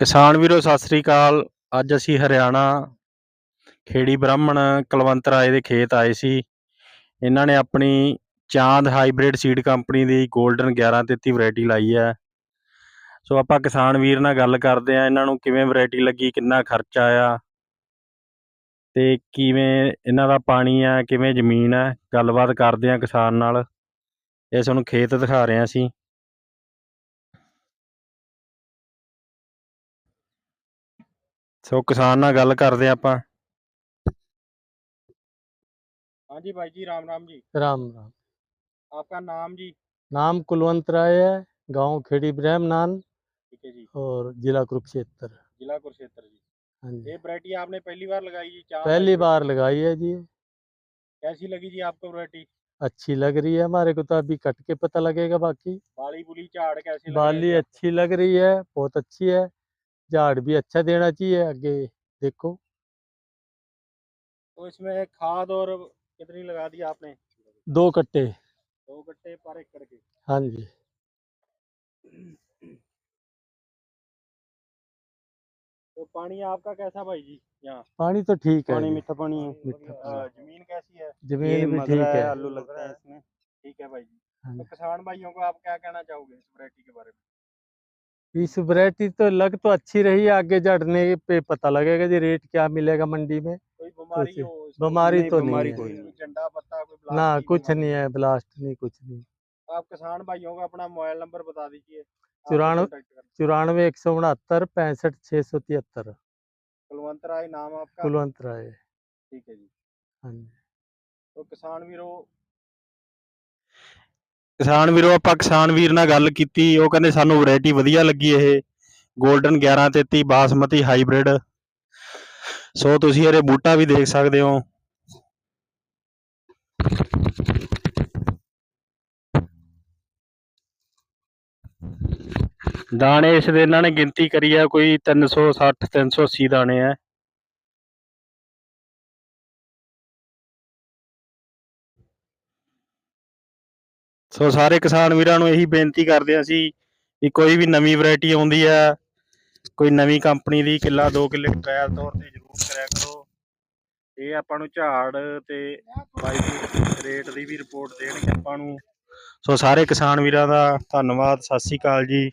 ਕਿਸਾਨ ਵੀਰੋ, ਸਤਿ ਸ੍ਰੀ ਅਕਾਲ। ਅੱਜ ਅਸੀਂ ਹਰਿਆਣਾ ਖੇੜੀ ਬ੍ਰਾਹਮਣ ਕੁਲਵੰਤ ਰਾਏ ਦੇ ਖੇਤ ਆਏ ਸੀ। ਇਹਨਾਂ ਨੇ ਆਪਣੀ ਚਾਂਦ ਹਾਈਬ੍ਰਿਡ ਸੀਡ ਕੰਪਨੀ ਦੀ 골ਡਨ 1133 ਵੈਰਾਈਟੀ ਲਾਈ ਹੈ। ਸੋ ਆਪਾਂ ਕਿਸਾਨ ਵੀਰ ਨਾਲ ਗੱਲ ਕਰਦੇ ਆ ਇਹਨਾਂ ਨੂੰ ਕਿਵੇਂ ਵੈਰਾਈਟੀ ਲੱਗੀ, ਕਿੰਨਾ ਖਰਚਾ ਆਇਆ ਤੇ ਕਿਵੇਂ ਇਹਨਾਂ ਦਾ ਪਾਣੀ ਆ ਕਿਵੇਂ ਜ਼ਮੀਨ ਹੈ, ਗੱਲਬਾਤ ਕਰਦੇ ਆ ਕਿਸਾਨ ਨਾਲ। ਇਹ ਤੁਹਾਨੂੰ ਖੇਤ ਦਿਖਾ ਰਹੇ ਹਾਂ ਅਸੀਂ। ਸੋ ਕਿਸਾਨ ਨਾਲ ਗੱਲ ਕਰਦੇ ਹਾਂ ਆਪਾਂ ਹਾਂਜੀ ਭਾਈ ਜੀ ਰਾਮ ਰਾਮ ਜੀ राम राम आपका नाम जी नाम कुलवंत राय है गांव खेड़ी ब्रह्मनान ठीक है जी और जिला कुरुक्षेत्र जिला कुरुक्षेत्र जी हाँ जी ये वैरायटी आपने पहली बार लगाई जी चार पहली hybrid। बार लगाई है जी कैसी लगी जी आपको वैरायटी अच्छी लग रही है हमारे को तो अभी कट के पता लगेगा बाकी बाली बुली झाड़ कैसे लग रहे हैं बाली जी आपको? अच्छी लग रही है बहुत अच्छी है झाड़ भी अच्छा देना चाहिए आगे देखो। तो इसमें खाद और कितनी लगा दी आपने? दो कट्टे। दो कट्टे पर एकड़ के हाँ जी। तो पानी आपका कैसा भाई जी यहाँ? पानी तो ठीक है पानी मीठा पानी है। मीठा ज़मीन कैसी है? ज़मीन भी ठीक है। आलू लगता है इसमें। ठीक है भाई जी। हाँ तो किसान भाइयों को आप क्या कहना चाहोगे इस वैरायटी के बारे में? इस वरायटी तो लग तो अच्छी रही आगे जड़ने पे पता लगेगा जी रेट क्या मिलेगा मंडी में। बीमारी बीमारी तो नहीं, तो नहीं। ना कुछ नहीं है ब्लास्ट नहीं कुछ नहीं। आप किसान भाइयों का अपना मोबाइल नंबर बता दीजिए चौरानवे चौरानवे एक सौ उनहत्तर पैंसठ छह सौ तिहत्तर। कुलवंत राय नाम आपका? कुलवंत राय। ठीक है जी। हाँ जी। तो किसान वीरों ਕਿਸਾਨ ਵੀਰੋ, ਆਪਾਂ ਕਿਸਾਨ ਵੀਰ ਨਾਲ ਗੱਲ ਕੀਤੀ, ਉਹ ਕਹਿੰਦੇ ਸਾਨੂੰ ਵੈਰਾਈਟੀ ਵਧੀਆ ਲੱਗੀ ਇਹ 골ਡਨ 1133 ਬਾਸਮਤੀ ਹਾਈਬ੍ਰਿਡ ਸੋ ਤੁਸੀਂ ਇਹਦੇ ਬੂਟਾ ਵੀ ਦੇਖ ਸਕਦੇ ਹੋ। ਦਾਣੇ ਇਸ ਦੇ ਇਹਨਾਂ ਨੇ ਗਿਣਤੀ ਕਰੀ ਆ, ਕੋਈ 360 380 ਦਾਣੇ ਆ। ਸੋ ਸਾਰੇ ਕਿਸਾਨ ਵੀਰਾਂ ਨੂੰ ਇਹੀ ਬੇਨਤੀ ਕਰਦੇ ਹਾਂ ਅਸੀਂ ਵੀ ਕੋਈ ਵੀ ਨਵੀਂ ਵੈਰਾਈਟੀ ਆਉਂਦੀ ਹੈ ਕੋਈ ਨਵੀਂ ਕੰਪਨੀ ਦੀ ਕਿੱਲਾ 2 ਕਿੱਲੇ ਟ੍ਰਾਇਲ ਤੌਰ ਤੇ ਜ਼ਰੂਰ ਕਰਿਆ ਕਰੋ। ਇਹ ਆਪਾਂ ਨੂੰ ਝਾੜ ਤੇ ਬਾਈ ਰੇਟ ਦੀ ਵੀ ਰਿਪੋਰਟ ਦੇਣਗੇ ਆਪਾਂ ਨੂੰ। ਸੋ ਸਾਰੇ ਕਿਸਾਨ ਵੀਰਾਂ ਦਾ ਧੰਨਵਾਦ, ਸਤਿ ਸ੍ਰੀ ਅਕਾਲ ਜੀ।